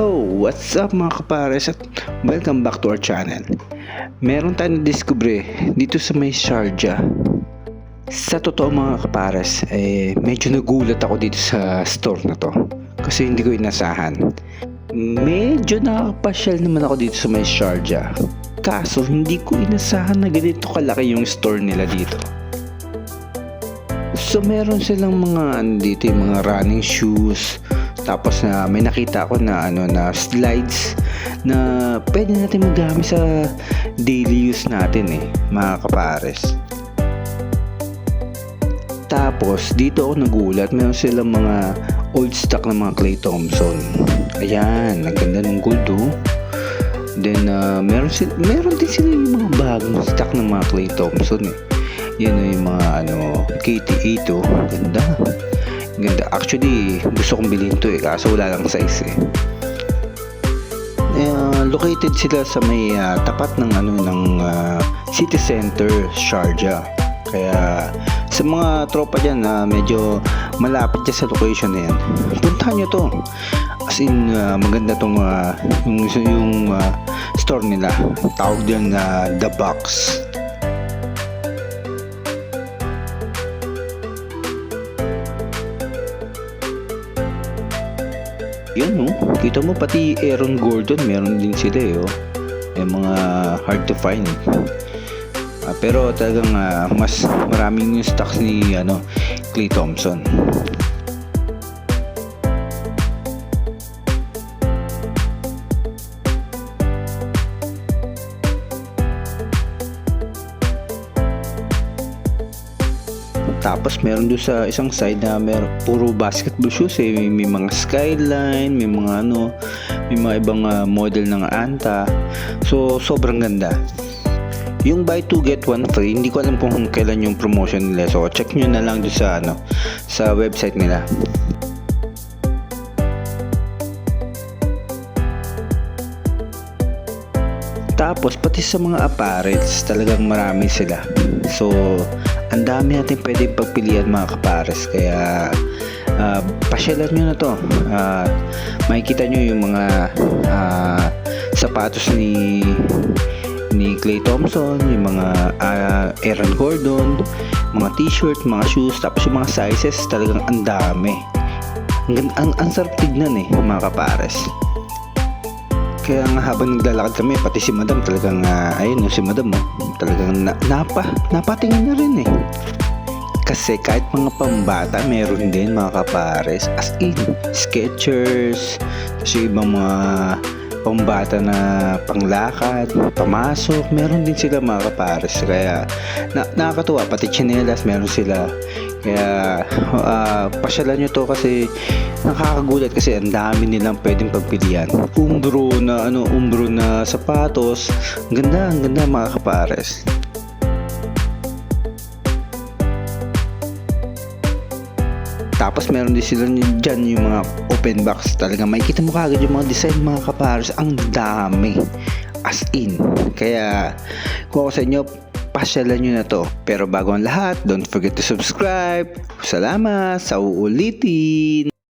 Oh, what's up mga kapares at welcome back to our channel. Meron tayong nadiskubre dito sa may Sharjah. Sa totoo mga kapares, eh, medyo nagulat ako dito sa store na to. Kasi hindi ko inasahan. Medyo nakakapasyal naman ako dito sa may Sharjah. Kaso hindi ko inasahan na ganito kalaki yung store nila dito. So meron silang mga ano dito, yung mga running shoes, tapos na may nakita ako na ano na slides na pwede natin magamit sa daily use natin eh, mga kapares. Tapos dito ako nagulat, meron silang mga old stock na mga Clay Thompson. Ayan, ang ganda ng gold oh. Then uh, meron sila, meron din sila yung mga bagong stock ng mga Clay Thompson eh. Yan oh, yung mga ano KTA to. Ganda. Ganda. Actually, gusto kong bilhin to eh. Kaso wala lang size eh. Uh, located sila sa may uh, tapat ng ano ng uh, city center Sharjah. Kaya sa mga tropa dyan na uh, medyo malapit dyan sa location na yan, puntahan nyo to. As in, uh, maganda tong uh, yung, yung uh, store nila. Tawag dyan na uh, The Box. Yan oh, kita mo pati Aaron Gordon meron din sila eh oh. Yung mga hard to find. Ah, pero talagang ah, mas maraming yung stocks ni ano Clay Thompson. Tapos meron doon sa isang side na mer puro basketball shoes eh. May, may mga skyline, may mga ano, may mga ibang uh, model ng Anta. So sobrang ganda. Yung buy 2 get 1 free, hindi ko alam kung kailan yung promotion nila. So check nyo na lang doon sa ano, sa website nila. Tapos pati sa mga apparels, talagang marami sila. So, ang dami natin pwedeng pagpilian mga kapares. Kaya, uh, pasyalan nyo na to. Uh, makikita nyo yung mga uh, sapatos ni ni Clay Thompson, yung mga uh, Aaron Gordon, mga t-shirt, mga shoes, tapos yung mga sizes, talagang ang dami. Ang, ang, ang sarap tignan eh, mga kapares. Kaya nga habang naglalakad kami, pati si madam talagang, uh, ayun si madam oh, talagang na, napa, napatingin na rin eh. Kasi kahit mga pambata, meron din mga kapares. As in, Skechers, kasi ibang mga pambata na panglakad, pamasok, meron din sila mga kapares. Kaya na, nakakatuwa, pati chinelas meron sila. Kaya uh, pasyalan nyo to kasi nakakagulat kasi ang dami nilang pwedeng pagpilian. Umbro na ano, umbro na sapatos. Ang ganda, ang ganda mga kapares. Tapos meron din sila dyan yung mga open box. Talaga makikita mo kagad yung mga design mga kapares. Ang dami. As in. Kaya kung ako sa inyo, pasyalan nyo na to. Pero bago ang lahat, don't forget to subscribe. Salamat sa uulitin.